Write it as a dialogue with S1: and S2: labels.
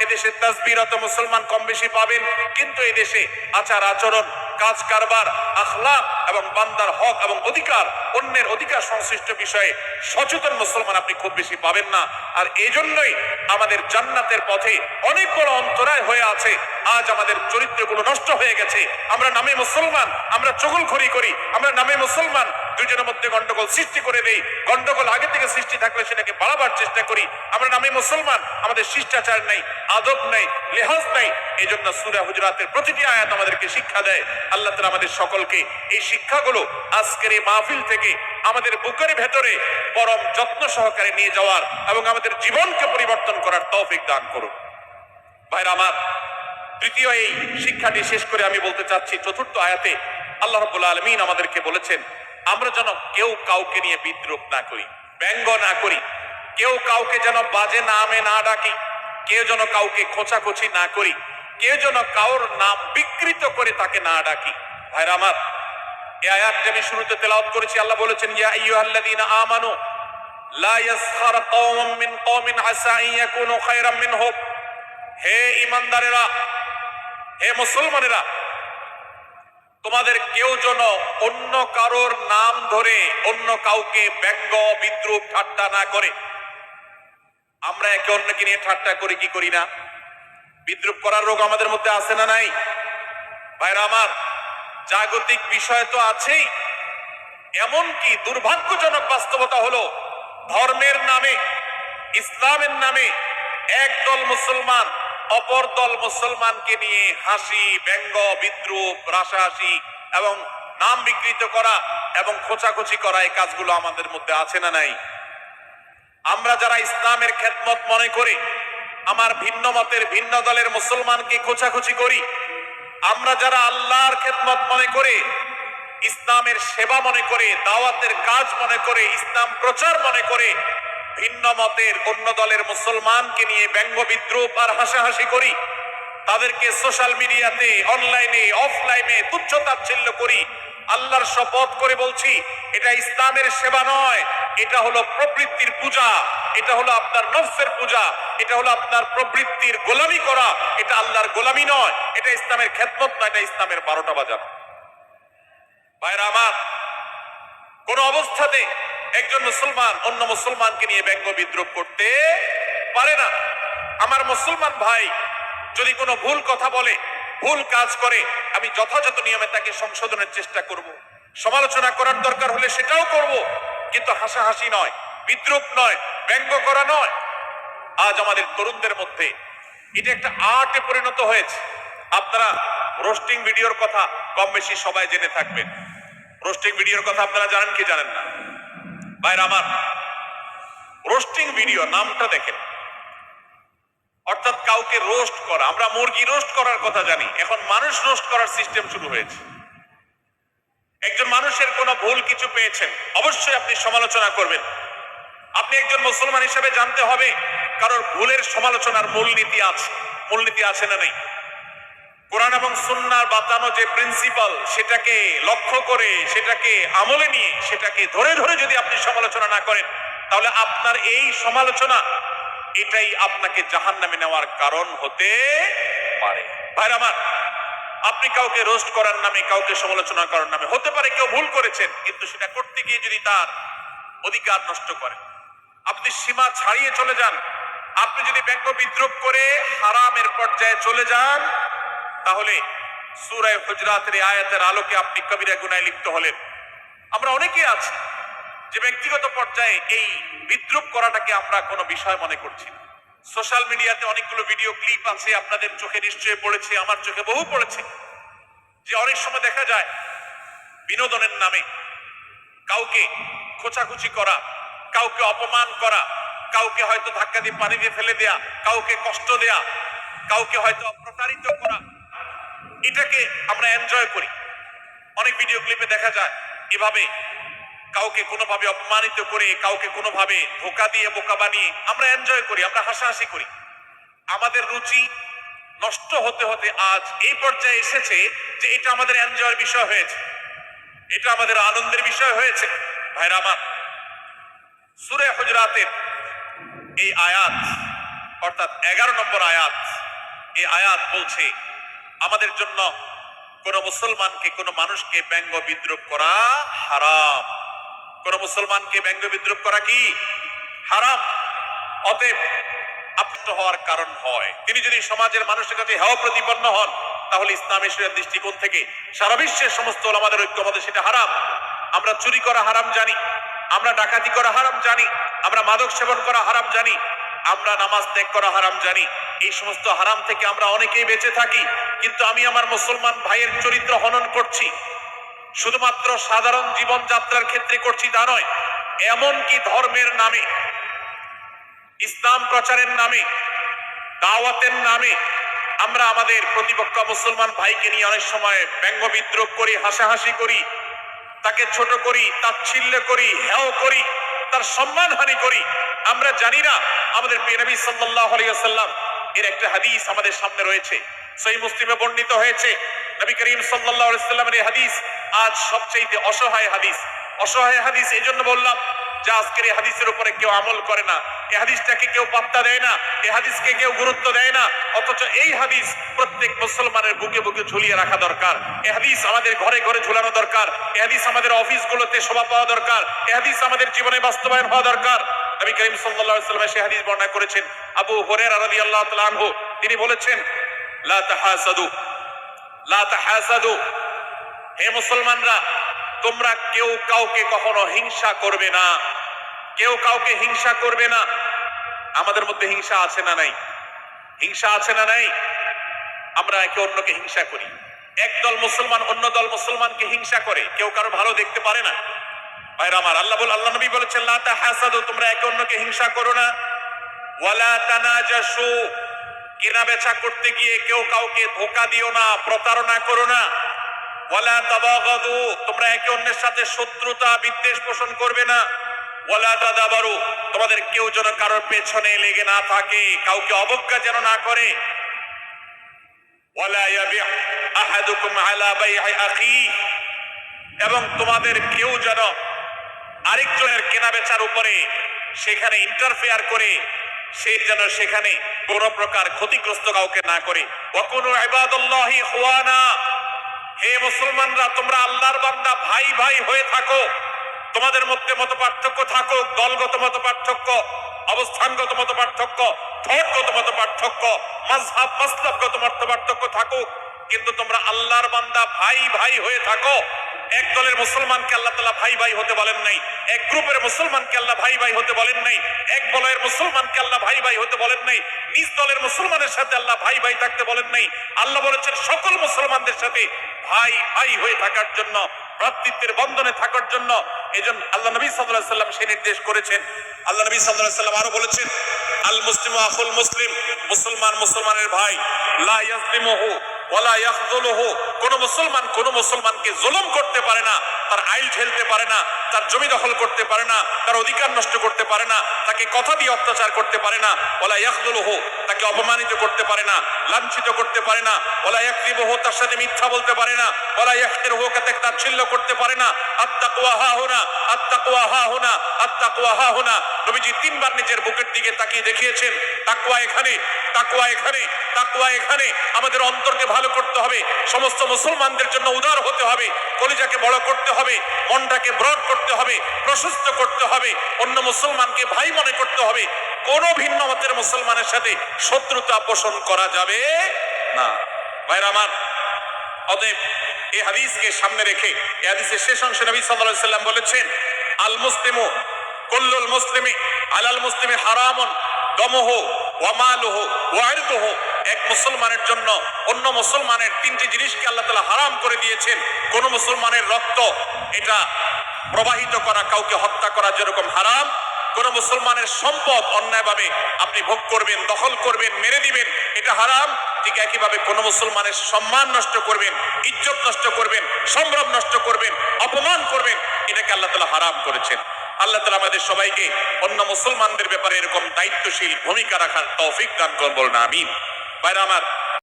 S1: এদেশে তাসবিরত মুসলমান কম বেশি পাবেন। কিন্তু এদেশে আচার আচরণ, কাজ কারবার আখলাক এবং বান্দার হক এবং অধিকার, অন্যের অধিকার সংশ্লিষ্ট বিষয়ে সচেতন মুসলমান আপনি খুব বেশি পাবেন না। আর এই জন্যই আমাদের জান্নাতের পথে অনেক বড় অন্তরায় হয়ে আছে। আজ আমাদের চরিত্রগুলো নষ্ট হয়ে গেছে। আমরা নামে মুসলমান, আমরা চগলখড়ি করি, আমরা নামে মুসলমান দুজনের মধ্যে গন্ডগোল সৃষ্টি করে দেই। গন্ডগোল আগে থেকে সৃষ্টি থাকলে সেটাকে বাড়াবার চেষ্টা করি। আমরা নামে মুসলমান, আমাদের শিষ্টাচার নেই, আদব নেই, লেহাজ নেই। এই জন্য সুরা হুজরাতের প্রতিটি আয়াত আমাদেরকে শিক্ষা দেয়। আল্লাহ তালা আমাদের সকলকে এই শিক্ষাগুলো আজকের এই মাহফিল থেকে আমাদের বুকের ভেতরে পরম যত্ন সহকারে নিয়ে যাওয়ার এবং আমাদের জীবনকে পরিবর্তন করার তৌফিক দান করুন। ভাইরা আমার, তৃতীয় এই শিক্ষাটি শেষ করে আমি বলতে চাচ্ছি, চতুর্থ আয়াতে আল্লাহ রব্বুল আলমিন আমাদেরকে বলেছেন আমরা যেন কেউ কাউকে নিয়ে বিদ্রুপ না করি, ব্যঙ্গ না করি। কেউ কাউকে যেন বাজে নামে না ডাকি, কেউ যেন কাউকে খোঁচাখুচি না করি, কেউ যেন কাউর নাম বিকৃত করে তাকে না ডাকি। ভাইরা আমার এই আয়াতটি আমি শুরুতে তেলাওয়াত করেছি, আল্লাহ বলেছেন, ইয়া আইয়ুহাল্লাযীনা আমানু, লা ইয়াসখার কওমুম মিন কওমিন আসা আন ইয়াকুনু খায়রাম মিনহুম। হে ইমানদারেরা হে মুসলমানেরা তোমাদের কেউ যেন অন্য কারোর নাম ধরে অন্য কাউকে ব্যঙ্গ, বিদ্রুপ, ঠাট্টা না করে। আমরা একে অন্যকে নিয়ে ঠাট্টা করি, কি করি না? বিদ্রুপ করার রোগ আমাদের মধ্যে আছে না নাই? ভাইরা আমার, জাগতিক বিষয় তো আছেই। এমনকি দুর্ভাগ্যজনক বাস্তবতা হলো, ধর্মের নামে, ইসলামের নামে একদল মুসলমান অপর দল মুসলমানকে নিয়ে হাসি, ব্যঙ্গ, বিদ্রুপ, রাসাহাসি এবং নাম বিকৃত করা এবং খোঁচাখুচি করা এই কাজগুলো আমাদের মধ্যে আছে না নাই? আমরা যারা ইসলামের খেদমত মনে করি, আমার ভিন্ন মতের ভিন্ন দলের মুসলমানকে খোঁচাখুচি করি, আমরা যারা আল্লাহর খেদমত মনে করে, ইসলামের সেবা মনে করে, দাওয়াতের কাজ মনে করে, ইসলাম প্রচার মনে করে ভিন্ন মতের অন্য দলের মুসলমানকে নিয়ে ব্যঙ্গ বিদ্রুপ আর হাসাহাসি করি। তাদেরকে সোশ্যাল মিডিয়াতে, অনলাইনে, অফলাইনে তুচ্ছ তাচ্ছিল্য করি। আল্লাহর শপথ করে বলছি, এটা ইসলামের সেবা নয়, এটা হলো প্রবৃত্তির পূজা, এটা হলো আপনার নফসের পূজা, এটা হলো আপনার প্রবৃত্তির গোলামি করা, এটা আল্লাহর গোলামি নয়, এটা ইসলামের খেদমত নয়, এটা ইসলামের বারোটা বাজানো ভাইরা আমার, কোন অবস্থাতে একজন মুসলমান অন্য মুসলমানকে নিয়ে ব্যঙ্গ বিদ্রুপ করতে পারে না। আমার মুসলমান ভাই যদি কোনো ভুল কথা বলে, ভুল কাজ করে, আমি যথাযথ নিয়মে তাকে সংশোধনের চেষ্টা করব। সমালোচনা করার দরকার হলে সেটাও করব, কিন্তু হাসাহাসি নয়, বিদ্রুপ নয়, ব্যঙ্গ করা নয়। আজ আমাদের তরুণদের মধ্যে এটা একটা আর্টে পরিণত হয়েছে। আপনারা রোস্টিং ভিডিওর কথা কম বেশি সবাই জেনে থাকবেন। রোস্টিং ভিডিওর কথা আপনারা জানেন কি জানেন না? বাইরে আমার রোস্টিং ভিডিও নামটা দেখেন। অর্থাৎ কাউকে রোস্ট করা, আমরা মুরগি রোস্ট করার কথা জানি। এখন মানুষ রোস্ট করার সিস্টেম শুরু হয়েছে। একজন মানুষের কোনো ভুল কিছু পেয়েছেন, অবশ্যই আপনি সমালোচনা করবেন। আপনি একজন মুসলমান হিসেবে জানতে হবে কারোর ভুলের সমালোচনার মূলনীতি আছে মূলনীতি আছে না নেই। কোরআন এবং সুন্নার বাতানো যে প্রিন্সিপাল সেটাকে লক্ষ্য করে, সেটাকে আমলে নিয়ে, সেটাকে ধরে ধরে যদি আপনি সমালোচনা না করেন, তাহলে আপনার এই সমালোচনা, এটাই আপনাকে জাহান নামে নেওয়ার কারণ হতে পারে। ভাইর আমার, আপনি কাউকে রোস্ট করার নামে, কাউকে সমালোচনা করার নামে, হতে পারে কেউ ভুল করেছেন, কিন্তু সেটা করতে গিয়ে যদি তার অধিকার নষ্ট করে আপনি সীমা ছাড়িয়ে চলে যান, আপনি যদি ব্যঙ্গ বিদ্রুপ করে হারামের পর্যায়ে চলে যান তাহলে সুরায় হুজরাতের আয়াতের আলোকে আপনি কবিরা গুনায় লিপ্ত হলেন। আমরা অনেকে আছি যে ব্যক্তিগত পর্যায়ে এই বিদ্রুপ করাটাকে আমরা কোনো বিষয় মনে করছি না। সোশ্যাল মিডিয়াতে অনেকগুলো ভিডিও ক্লিপ আছে, আপনাদের চোখে নিশ্চয়ই পড়েছে, আমার চোখে বহু পড়েছে, যে অনেক সময় দেখা যায় বিনোদনের নামে কাউকে খোঁচাখুচি করা, কাউকে অপমান করা, কাউকে হয়তো ধাক্কা দিয়ে পানি দিয়ে ফেলে দেয়া, কাউকে কষ্ট দেয়া, কাউকে হয়তো প্রতারিত করা এটাকে আমরা এনজয় করি। অনেক ভিডিও ক্লিপে দেখা যায়, এভাবে কাউকে কোনোভাবে অপমানিত করে, কাউকে কোনোভাবে ধোকা দিয়ে, বোকা বানিয়ে আমরা এনজয় করি, আমরা হাসাহাসি করি। আমাদের রুচি নষ্ট হতে হতে আজ এই পর্যায়ে এসেছে যে এটা আমাদের এনজয়ের বিষয় হয়েছে। এটা আমাদের আনন্দের বিষয় হয়েছে। ভাইরা আমার, সুরে হুজরাতের এই আয়াত, অর্থাৎ এগারো নম্বর আয়াত, এই আয়াত বলছে আমাদের জন্য কোন মুসলমানকে, কোন মানুষকে ব্যঙ্গ বিদ্রুপ করা হারাম। কোন মুসলমানকে ব্যঙ্গ বিদ্রুপ করা কি? হারাম। অতএব আপনি হওয়ার কারণ হয়। তিনি যদি সমাজের মানুষের কাছে হেয় প্রতিপন্ন হন, তাহলে ইসলাম দৃষ্টিকোণ থেকে সারা বিশ্বের সমস্ত আমাদের ঐক্যমতে সেটা হারাম। আমরা চুরি করা হারাম জানি, আমরা ডাকাতি করা হারাম জানি, আমরা মাদক সেবন করা হারাম জানি আমরা নামাজ ত্যাগ করা হারাম জানি। এই সমস্ত হারাম থেকে আমরা অনেকেই বেঁচে থাকি, কিন্তু আমি আমার মুসলমান ভাইয়ের চরিত্র হনন করছি। শুধুমাত্র সাধারণ জীবন যাত্রার ক্ষেত্রে করছি তা নয় এমন কি ধর্মের নামে, ইসলাম প্রচারের নামে, দাওয়াতের নামে আমরা আমাদের প্রতিপক্ষ মুসলমান ভাইকে নিয়ে অনেক সময় ব্যঙ্গ বিদ্রোহ করি, হাসাহাসি করি, তাকে ছোট করি, তাচ্ছিল্য করি, হেয় করি। তার সম্মান হানি করি। আমরা জানি না আমাদের পেনবী সাল্লাহ আলিয়াল্লাম এর একটা হাদিস আমাদের সামনে রয়েছে। সেই মুসলিমে বর্ণিত হয়েছে, নবী করিম সাল্লাহ আলাইহি ওয়াসাল্লামের এই হাদিস আজ সবচেয়ে অসহায় হাদিস। অসহায় হাদিস এই জন্য বললাম যে আজকের এই হাদিসের উপরে কেউ আমল করে না। এই হাদিসটাকে কেউ পাত্তা দেয় না। এই হাদিসকে কেউ গুরুত্ব দেয় না। অথচ এই হাদিস প্রত্যেক মুসলমানের বুকে বুকে ঝুলিয়ে রাখা দরকার। এই হাদিস আমাদের ঘরে ঘরে ঝুলানো দরকার। এই হাদিস আমাদের অফিসগুলোতে শোভা পাওয়া দরকার। এই হাদিস আমাদের জীবনে বাস্তবায়ন হওয়া দরকার। নবী করিম সাল্লাল্লাহু আলাইহি ওয়াসাল্লাম সেই হাদিস বর্ণনা করেছেন। আবু হুরায়রা রাদিয়াল্লাহু তাআলা আনহু, তিনি বলেছেন, লা তাহাসাদু লা তাহাসাদু। হে মুসলমানরা তোমরা কেউ কাউকে কখনো হিংসা করবে না। কেউ কাউকে হিংসা করবে না। আমাদের মধ্যে হিংসা আছে না নাই? হিংসা আছে না নাই? আমরা একে অন্যকে হিংসা করি। একদল মুসলমান অন্য দল মুসলমানকে হিংসা করে। কেউ কারও ভালো দেখতে পারে না। ভাইরা আমার, আল্লাহ বল আল্লাহ নবী বলেছেন, লা তাহাসাদু, তোমরা একে অন্যকে হিংসা করো না। ওয়ালা তানাজাসু কেনা বেচা করতে গিয়ে কেউ কাউকে ধোকা দিও না, প্রতারণা করো না। তোমরা একে অন্যের সাথে শত্রুতা, বিদ্বেষ পোষণ করবে না। তোমাদের কেউ যেন কারোর পেছনে লেগে না থাকে, কাউকে অবজ্ঞা যেন না করে। এবং তোমাদের কেউ যেন আরেকজনের কেনা বেচার উপরে সেখানে ইন্টারফেয়ার করে, সে যেন সেখানে কোন প্রকার ক্ষতিগ্রস্ত কাউকে না করে। ওয়াকুনু হে মুসলমানরা, তোমরা আল্লাহর বান্দা, ভাই ভাই হয়ে থাকো। তোমাদের মধ্যে মত পার্থক্য থাকুক, দলগত মত পার্থক্য অবস্থানগত মত পার্থক্য ধর্মগত মত পার্থক্য মাযহাব মাসলাকগত মত পার্থক্য থাকুক, কিন্তু তোমরা আল্লাহর বান্দা, ভাই ভাই হয়ে থাকো। এক দলের মুসলমানকে আল্লাহ তালা ভাই ভাই হতে বলেন নাই, এক গ্রুপের মুসলমানকে আল্লাহ ভাই ভাই হতে বলেন নাই, এক বলয়ের মুসলমানকে আল্লাহ ভাই ভাই হতে বলেন নাই, নিজ দলের মুসলমানের সাথে আল্লাহ ভাই ভাই থাকতে বলেন নাই। আল্লাহ বলেছেন, সকল মুসলমানদের সাথে ভাই ভাই হয়ে থাকার জন্য, ভ্রাতৃত্বের বন্ধনে থাকার জন্য এই জন্য আল্লাহ নবী সাল্লাহ সাল্লাম সেই নির্দেশ করেছেন। আল্লাহ নবী সাল্লাহ সাল্লাম আরও বলেছেন, আল মুসলিম আখুল মুসলিম, মুসলমান মুসলমানের ভাই, লা ওয়ালা ইয়াখযুলুহু, কোন মুসলমান কোন মুসলমানকে জুলুম করতে পারে না, তার আইল ঠেলতে পারে না, তার জমি দখল করতে পারে না, তার অধিকার নষ্ট করতে পারে না, তাকে কথা দিয়ে অত্যাচার করতে পারে না, ওয়ালা ইয়াখযুলুহু, তাকে অপমানিত করতে পারে না, লাঞ্ছিত করতে পারে না, ওয়ালা ইয়াকযিবুহু, তার সাথে মিথ্যা বলতে পারে না, ওয়ালা ইয়াহতিরুহু তাকে তাচ্ছিল্য করতে পারে না আত্তাকওয়া হা হুনা আত্তাকওয়া হা হুনা আত্তাকওয়া হা হুনা। নবীজি তিনবার নিজের বুকের দিকে তাকিয়ে দেখিয়েছেন তাকওয়া এখানে তাকওয়া এখানে তাকওয়া এখানে। আমাদের অন্তরকে ভালো করতে হবে। সমস্ত মুসলমানদের জন্য উদার হতে হবে। কলিজাকে বড় করতে হবে। মনটাকে ব্রড করতে হবে। প্রশস্ত করতে হবে। অন্য মুসলমানকে ভাই মনে করতে হবে। কোন ভিন্ন মতের মুসলমানের সাথে শত্রুতা পোষণ করা যাবে না। ভাইরা আমার, অতএব এই হাদিসকে সামনে রেখে এই হাদিসের শেষ অংশে নবী সাল্লাল্লাহু সাল্লাম বলেছেন, আল মুসলিমু কুল্লুল মুসলিমি, আলাল মুসলিমি হারামুন, দমহু, ওয়া মালুহু, ওয়া ইরদুহু। এক মুসলমানের জন্য অন্য মুসলমানের তিনটি জিনিসকে আল্লাহ তাআলা হারাম করে দিয়েছেন। কোন মুসলমানের রক্ত এটা প্রবাহিত করা, কাউকে হত্যা করা যেরকম হারাম, কোন মুসলমানের সম্পদ অন্যায়ভাবে আপনি ভোগ করবেন, দখল করবেন, মেরে দিবেন, এটা হারাম। ঠিক একইভাবে কোন মুসলমানের সম্মান নষ্ট করবেন, ইজ্জত নষ্ট করবেন, সম্ভ্রম নষ্ট করবেন, অপমান করবেন, এটাকে আল্লাহ তালা হারাম করেছেন। আল্লাহ তালা আমাদের সবাইকে অন্য মুসলমানদের ব্যাপারে এরকম দায়িত্বশীল ভূমিকা রাখার তৌফিক দান করব না আমিন। বাইরে আমার